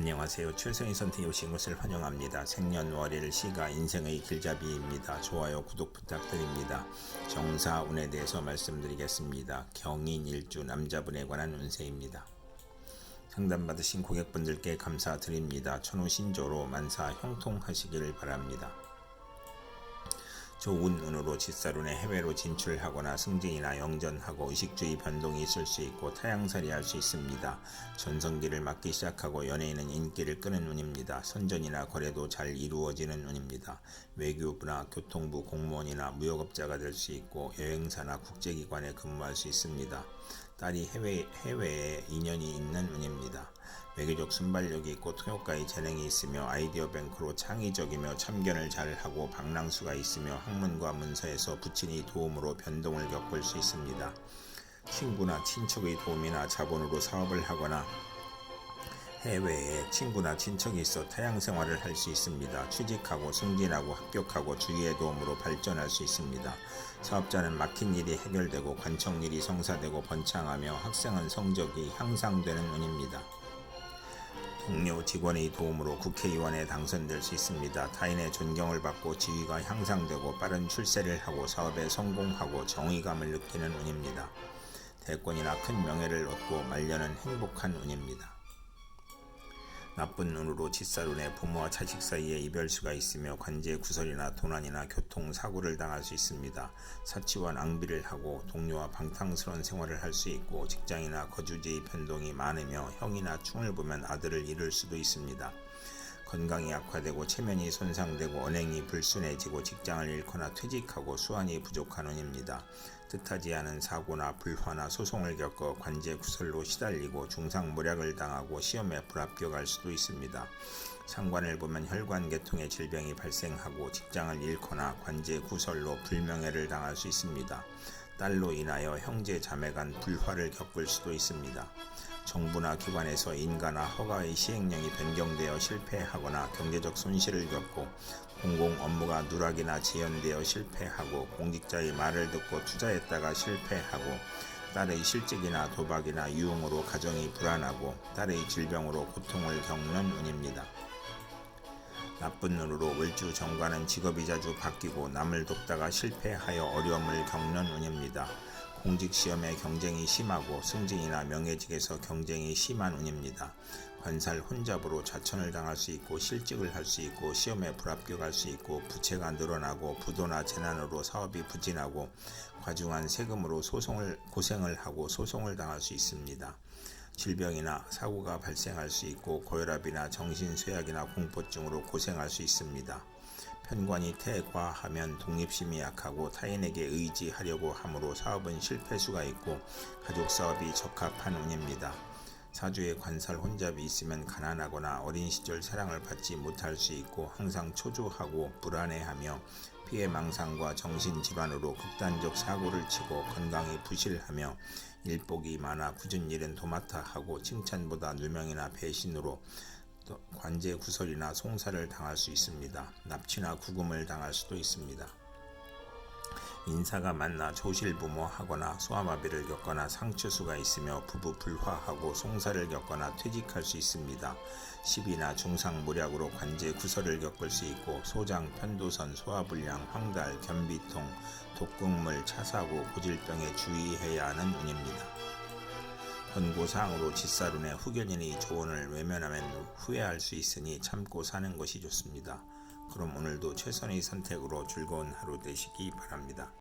안녕하세요. 최선의 선택에 오신 것을 환영합니다. 생년월일 시가 인생의 길잡이입니다. 좋아요, 구독 부탁드립니다. 정사운에 대해서 말씀드리겠습니다. 경인 일주 남자분에 관한 운세입니다. 상담받으신 고객분들께 감사드립니다. 천우신조로 만사 형통하시기를 바랍니다. 좋은 운으로 직사룬에 해외로 진출하거나 승진이나 영전하고 의식주의 변동이 있을 수 있고 타양살이 할 수 있습니다. 전성기를 맞기 시작하고 연예인은 인기를 끄는 운입니다. 선전이나 거래도 잘 이루어지는 운입니다. 외교부나 교통부 공무원이나 무역업자가 될 수 있고 여행사나 국제기관에 근무할 수 있습니다. 딸이 해외, 해외에 인연이 있는 운입니다. 외교적 순발력이 있고 통역가의 재능이 있으며 아이디어 뱅크로 창의적이며 참견을 잘하고 방랑수가 있으며 학문과 문서에서 부친의 도움으로 변동을 겪을 수 있습니다. 친구나 친척의 도움이나 자본으로 사업을 하거나 해외에 친구나 친척이 있어 타양 생활을 할 수 있습니다. 취직하고 승진하고 합격하고 주위의 도움으로 발전할 수 있습니다. 사업자는 막힌 일이 해결되고 관청 일이 성사되고 번창하며 학생은 성적이 향상되는 운입니다. 동료 직원의 도움으로 국회의원에 당선될 수 있습니다. 타인의 존경을 받고 지위가 향상되고 빠른 출세를 하고 사업에 성공하고 정의감을 느끼는 운입니다. 대권이나 큰 명예를 얻고 말년은 행복한 운입니다. 나쁜 눈으로 짓사룬에 부모와 자식 사이에 이별수가 있으며 관제 구설이나 도난이나 교통 사고를 당할 수 있습니다. 사치와 낭비를 하고 동료와 방탕스러운 생활을 할 수 있고 직장이나 거주지의 변동이 많으며 형이나 충을 보면 아들을 잃을 수도 있습니다. 건강이 악화되고 체면이 손상되고 언행이 불순해지고 직장을 잃거나 퇴직하고 수완이 부족한 운입니다. 뜻하지 않은 사고나 불화나 소송을 겪어 관제 구설로 시달리고 중상모략을 당하고 시험에 불합격할 수도 있습니다. 상관을 보면 혈관계통의 질병이 발생하고 직장을 잃거나 관제 구설로 불명예를 당할 수 있습니다. 딸로 인하여 형제 자매 간 불화를 겪을 수도 있습니다. 정부나 기관에서 인가나 허가의 시행령이 변경되어 실패하거나 경제적 손실을 겪고 공공 업무가 누락이나 지연되어 실패하고 공직자의 말을 듣고 투자했다가 실패하고 딸의 실직이나 도박이나 유흥으로 가정이 불안하고 딸의 질병으로 고통을 겪는 운입니다. 나쁜 눈으로 월주 정관은 직업이 자주 바뀌고 남을 돕다가 실패하여 어려움을 겪는 운입니다. 공직 시험에 경쟁이 심하고 승진이나 명예직에서 경쟁이 심한 운입니다. 관살 혼잡으로 자천을 당할 수 있고 실직을 할 수 있고 시험에 불합격할 수 있고 부채가 늘어나고 부도나 재난으로 사업이 부진하고 과중한 세금으로 소송을 고생을 하고 소송을 당할 수 있습니다. 질병이나 사고가 발생할 수 있고 고혈압이나 정신쇠약이나 공포증으로 고생할 수 있습니다. 편관이 태과하면 독립심이 약하고 타인에게 의지하려고 함으로 사업은 실패수가 있고 가족 사업이 적합한 운입니다. 사주에 관살 혼잡이 있으면 가난하거나 어린 시절 사랑을 받지 못할 수 있고 항상 초조하고 불안해하며 피해 망상과 정신질환으로 극단적 사고를 치고 건강이 부실하며 일복이 많아 굳은 일은 도맡아 하고 칭찬보다 누명이나 배신으로 관제 구설이나 송사를 당할 수 있습니다. 납치나 구금을 당할 수도 있습니다. 인사가 만나 조실부모하거나 소아마비를 겪거나 상처수가 있으며 부부 불화하고 송사를 겪거나 퇴직할 수 있습니다. 시비나 중상모략으로 관제 구설을 겪을 수 있고 소장, 편도선, 소화불량, 황달, 변비통, 독극물, 차사고, 고질병에 주의해야 하는 운입니다. 권고사항으로 짓사룬의 후견인의 조언을 외면하면 후회할 수 있으니 참고 사는 것이 좋습니다. 그럼 오늘도 최선의 선택으로 즐거운 하루 되시기 바랍니다.